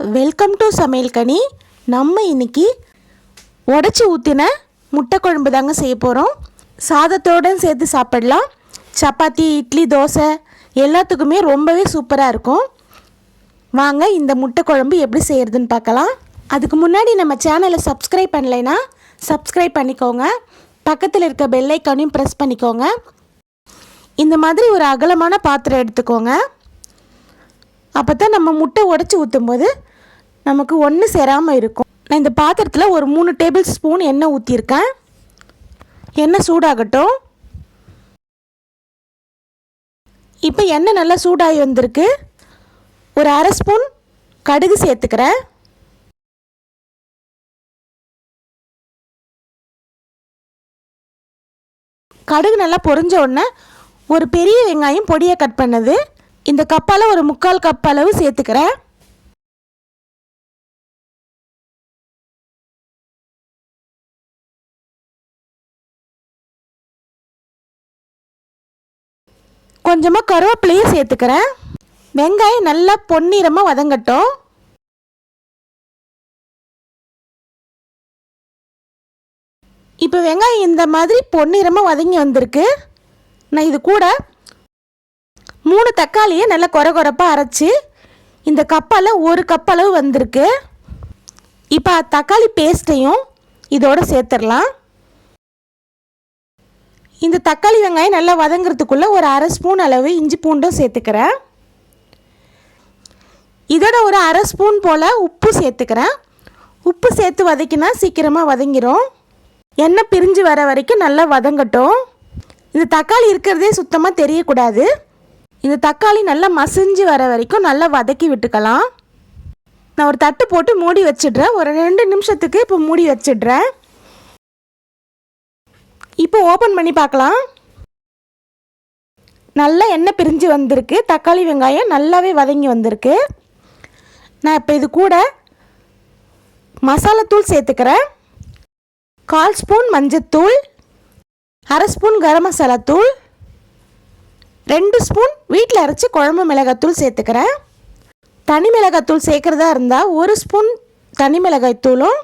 Welcome to சமையல் கனி. நம்ம இன்னைக்கு உடச்சி ஊற்றின முட்டை குழம்பு தாங்க செய்ய போகிறோம் சாதத்தோடு சேர்த்து சாப்பிடலாம். சப்பாத்தி இட்லி தோசை எல்லாத்துக்குமே ரொம்பவே சூப்பராக இருக்கும். வாங்க இந்த முட்டை குழம்பு எப்படி செய்கிறதுன்னு பார்க்கலாம். அதுக்கு முன்னாடி நம்ம சேனலை சப்ஸ்கிரைப் பண்ணலைன்னா சப்ஸ்கிரைப் பண்ணிக்கோங்க. பக்கத்தில் இருக்க பெல்லைக்கானையும் ப்ரெஸ் பண்ணிக்கோங்க. இந்த மாதிரி ஒரு அகலமான பாத்திரம் எடுத்துக்கோங்க. அப்போ தான் நம்ம முட்டை உடச்சி ஊற்றும்போது நமக்கு ஒன்று சேராமல் இருக்கும். நான் இந்த பாத்திரத்தில் ஒரு மூணு டேபிள் ஸ்பூன் எண்ணெய் ஊற்றிருக்கேன் எண்ணெய் சூடாகட்டும். இப்போ எண்ணெய் நல்லா சூடாகி வந்திருக்கு. ஒரு அரை ஸ்பூன் கடுகு சேர்த்துக்கிறேன். கடுகு நல்லா பொறிஞ்ச உடனே ஒரு பெரிய வெங்காயம் பொடியை கட் பண்ணது. இந்த கப்பால் ஒரு முக்கால் கப் அளவு சேர்த்துக்கிறேன். கொஞ்சமாக கருவேப்பிலையும் சேர்த்துக்கிறேன். வெங்காயம் நல்லா பொன்னிறமாக வதங்கட்டும். இப்போ வெங்காயம் இந்த மாதிரி பொன்னிறமாக வதங்கி வந்திருக்கு. நான் இது கூட தக்காளியை நல்லா கொர குறைப்பாக அரைச்சி இந்த கப்பால் ஒரு கப் அளவு வந்திருக்கு. இப்போ தக்காளி பேஸ்ட்டையும் இதோட சேர்த்துடலாம். இந்த தக்காளி வெங்காயம் நல்லா வதங்குறதுக்குள்ளே ஒரு அரை ஸ்பூன் அளவு இஞ்சி பூண்டும் சேர்த்துக்கிறேன். இதோட ஒரு அரை ஸ்பூன் போல் உப்பு சேர்த்துக்கிறேன். உப்பு சேர்த்து வதக்கினா சீக்கிரமாக வதங்கிரும். எண்ணெய் பிரிஞ்சு வர வரைக்கும் நல்லா வதங்கட்டும். இந்த தக்காளி இருக்கிறதே சுத்தமாக தெரியக்கூடாது. இந்த தக்காளி நல்லா மசிஞ்சு வர வரைக்கும் நல்லா வதக்கி விட்டுக்கலாம். நான் ஒரு தட்டு போட்டு மூடி வச்சிடுறேன். ஒரு ரெண்டு நிமிஷத்துக்கு இப்போ மூடி வச்சிடுறேன். இப்போ ஓப்பன் பண்ணி பார்க்கலாம். நல்லா எண்ணெய் பிரிஞ்சு வந்திருக்கு. தக்காளி வெங்காயம் நல்லாவே வதங்கி வந்திருக்கு. நான் இப்போ இது கூட மசாலாத்தூள் சேர்த்துக்கிறேன். கால் ஸ்பூன் மஞ்சத்தூள் அரை ஸ்பூன் கரம் மசாலா தூள் ரெண்டு ஸ்பூன் வீட்டில் அரைச்சி குழம்பு மிளகாத்தூள் சேர்த்துக்கிறேன். தனி மிளகாத்தூள் சேர்க்குறதா இருந்தால் ஒரு ஸ்பூன் தனி மிளகாய் தூளும்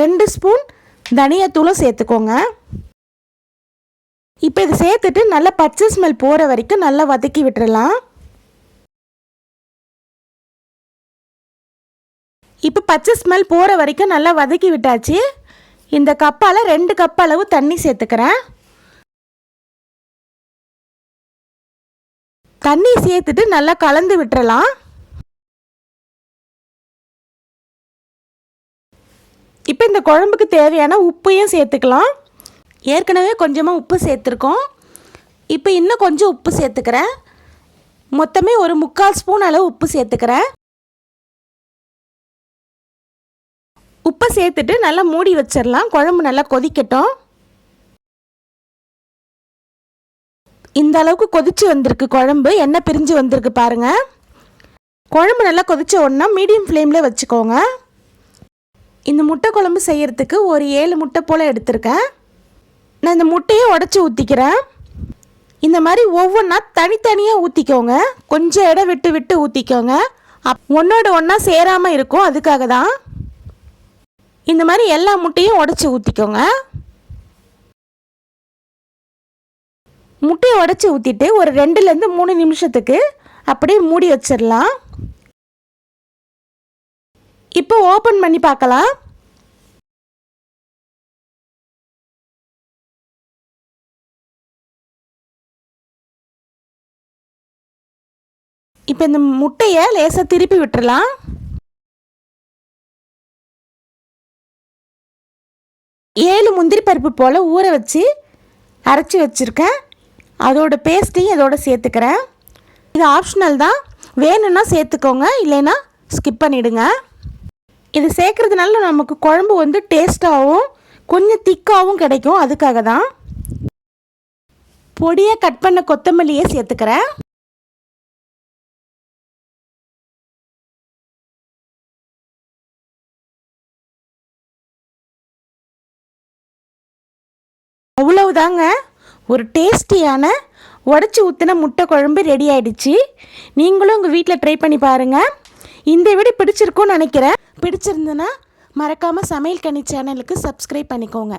ரெண்டு ஸ்பூன் தனியாத்தூளும் சேர்த்துக்கோங்க. இப்போ இது சேர்த்துட்டு நல்லா பச்சை ஸ்மெல் போகிற வரைக்கும் நல்லா வதக்கி விட்டுறலாம். இப்போ பச்சை ஸ்மெல் போகிற வரைக்கும் நல்லா வதக்கி விட்டாச்சு. இந்த கப்பால் ரெண்டு கப் அளவு தண்ணி சேர்த்துக்கிறேன். தண்ணி சேர்த்துட்டு நல்லா கலந்து விட்டுறலாம். இப்போ இந்த குழம்புக்கு தேவையான உப்பையும் சேர்த்துக்கலாம். ஏற்கனவே கொஞ்சமாக உப்பு சேர்த்துருக்கோம். இப்போ இன்னும் கொஞ்சம் உப்பு சேர்த்துக்கிறேன். மொத்தமே ஒரு முக்கால் ஸ்பூன் அளவு உப்பு சேர்த்துக்கிறேன். உப்பை சேர்த்துட்டு நல்லா மூடி வச்சிடலாம் குழம்பு நல்லா கொதிக்கட்டும். இந்த அளவுக்கு கொதிச்சு வந்திருக்கு குழம்பு. எண்ணெய் பிரிஞ்சு வந்திருக்கு பாருங்க. குழம்பு நல்லா கொதிச்ச உடனே மீடியம் ஃப்ளேமில் வச்சுக்கோங்க. இந்த முட்டை குழம்பு செய்கிறதுக்கு ஒரு ஏழு முட்டை போல் எடுத்திருக்கேன். நான் இந்த முட்டையை உடச்சி ஊற்றிக்கிறேன் இந்த மாதிரி ஒவ்வொன்றா தனித்தனியாக ஊற்றிக்கோங்க கொஞ்சம் இடம் விட்டு விட்டு ஊற்றிக்கோங்க அப் ஒன்றோட ஒன்றா சேராமல் இருக்கும். அதுக்காக தான். இந்த மாதிரி எல்லா முட்டையும் உடச்சி ஊற்றிக்கோங்க முட்டையை உடச்சி ஊற்றிட்டு ஒரு ரெண்டுலேருந்து மூணு நிமிஷத்துக்கு அப்படியே மூடி வச்சிடலாம். இப்போ ஓப்பன் பண்ணி பார்க்கலாம். இப்போ இந்த முட்டையை லேசாக திருப்பி விட்டுறலாம். ஏழு முந்திரி பருப்பு போல் ஊற வச்சு அரைச்சி வச்சுருக்கேன். அதோட பேஸ்ட்டையும் இதோட சேர்த்துக்கிறேன். இது ஆப்ஷனல் தான். வேணும்னா சேர்த்துக்கோங்க இல்லைன்னா ஸ்கிப் பண்ணிவிடுங்க இது சேர்க்குறதுனால நமக்கு குழம்பு வந்து டேஸ்ட்டாகவும் கொஞ்சம் திக்காகவும் கிடைக்கும். அதுக்காக தான். பொடியாக கட் பண்ண கொத்தமல்லியே சேர்த்துக்கிறேன். அவ்வளவுதாங்க. ஒரு டேஸ்டியான உடச்சி ஊற்றின முட்டை குழம்பு ரெடி ஆயிடுச்சு. நீங்களும் உங்கள் வீட்டில் ட்ரை பண்ணி பாருங்கள் இந்த வீடியோ பிடிச்சிருக்கும்னு நினைக்கிறேன். பிடிச்சிருந்துன்னா மறக்காமல் சமையல் கனி சேனலுக்கு சப்ஸ்கிரைப் பண்ணிக்கோங்க.